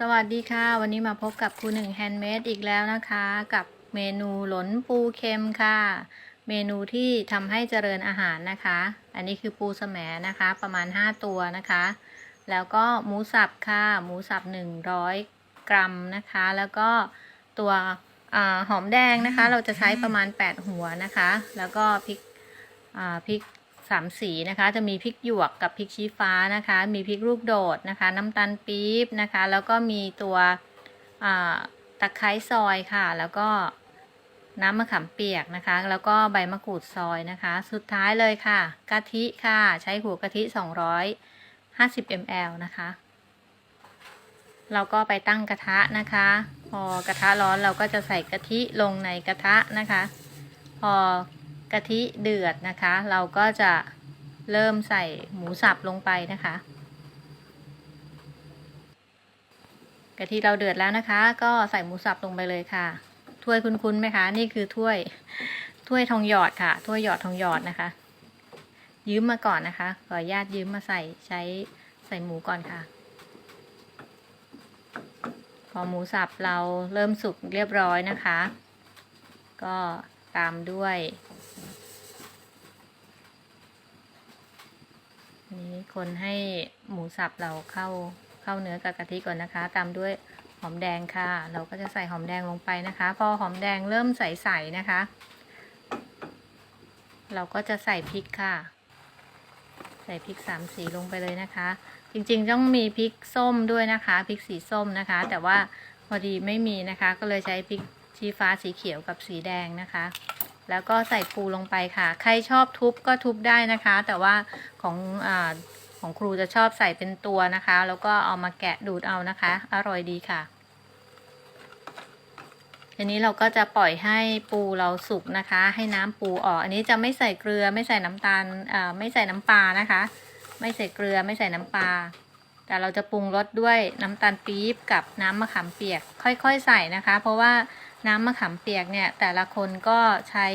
สวัสดีค่ะ วันนี้มาพบกับครูหนึ่งแฮนด์เมดอีกแล้วนะคะ กับเมนูหลนปูเค็มค่ะ เมนูที่ทำให้เจริญอาหารนะคะ อันนี้คือปูสแหมนะคะ ประมาณ 5 ตัวนะคะ แล้วก็หมูสับค่ะ หมูสับ 100 กรัมนะคะ แล้วก็ตัวอหอมแดงนะคะ เราจะใช้ประมาณ 8 หัวนะคะ แล้วก็พริกพริก สามสีนะคะ จะมีพริกหยวกกับพริกชี้ฟ้านะคะ มีพริกลูกโดดนะคะ น้ำตาลปี๊บนะคะ แล้วก็มีตัวตะไคร้ซอยค่ะ แล้วก็น้ำมะขามเปียกนะคะ แล้วก็ใบมะกรูดซอยนะคะ สุดท้ายเลยค่ะ กะทิค่ะ ใช้หัวกะทิ 250 ml นะคะ เราก็ไปตั้งกระทะนะคะ พอกระทะร้อนเราก็จะใส่กะทิลงในกระทะนะคะ พอะทิเดือดนะคะ เราก็จะเริ่มใส่หมูสับลงไปนะคะ กะทิเราเดือดแล้วนะคะ ก็ใส่หมูสับลงไปเลยค่ะ ถ้วยคุ้นๆไหมคะ นี่คือถ้วย ถ้วยทองหยอดค่ะ ถ้วยหยอดทองหยอดนะคะ ยืมมาก่อนนะคะ ขออนุญาตยืมมาใส่ใช้ใส่หมูก่อนค่ะ พอหมูสับเราเริ่มสุกเรียบร้อยนะคะ ก็ตามด้วย นี้คนให้หมูสับเราเข้าเข้าเนื้อกับกะทิก่อนนะคะ ตามด้วยหอมแดงค่ะ เราก็จะใส่หอมแดงลงไปนะคะ พอหอมแดงเริ่มใสๆนะคะ เราก็จะใส่พริกค่ะ ใส่พริกสามสีลงไปเลยนะคะ จริงๆต้องมีพริกส้มด้วยนะคะพริกสีส้มนะคะ แต่ว่าพอดีไม่มีนะคะ ก็เลยใช้พริกชี้ฟ้าสีเขียวกับสีแดงนะคะ แล้วก็ใส่ปูลงไปค่ะ ใครชอบทุบก็ทุบได้นะคะ แต่ว่าของอของครูจะชอบใส่เป็นตัวนะคะ แล้วก็เอามาแกะดูดเอานะคะ อร่อยดีค่ะทีนี้เราก็จะปล่อยให้ปูเราสุกนะคะ ให้น้ำปูออก อันนี้จะไม่ใส่เกลือไม่ใส่น้ำตาลไม่ใส่น้ำปลานะคะ ไม่ใส่เกลือไม่ใส่น้ำปลาแต่เราจะปรุงรสด้วยน้ำตาลปี๊บกับน้ำมะขามเปียก ค่อยๆ ใส่นะคะ เพราะว่า น้ำมะขามเปียกเนี่ยแต่ละคนก็ใช้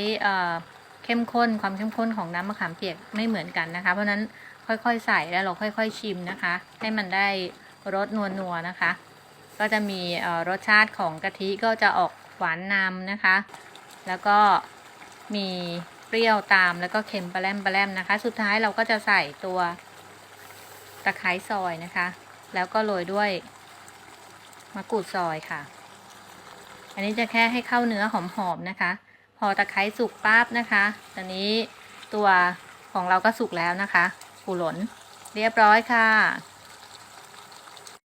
เข้มข้นความเข้มข้นของน้ำมะขามเปียกไม่เหมือนกันนะคะ เพราะนั้นค่อยๆใส่แล้วเราค่อย ๆ ชิมนะคะ ให้มันได้รสนัวๆนะคะ ก็จะมีรสชาติของกะทิก็จะออกหวานนำนะคะ แล้วก็มีเปรี้ยวตามแล้วก็เค็มปลาแรมปลาแรมนะคะ สุดท้ายเราก็จะใส่ตัวตะไคร้ซอยนะคะ แล้วก็โรยด้วยมะกรูดซอยค่ะ อันนี้จะแค่ให้เข้าเนื้อหอมๆนะคะ พอตะไคร้สุกปั๊บนะคะ ตอนนี้ตัวของเราก็สุกแล้วนะคะปูหลนเรียบร้อยค่ะ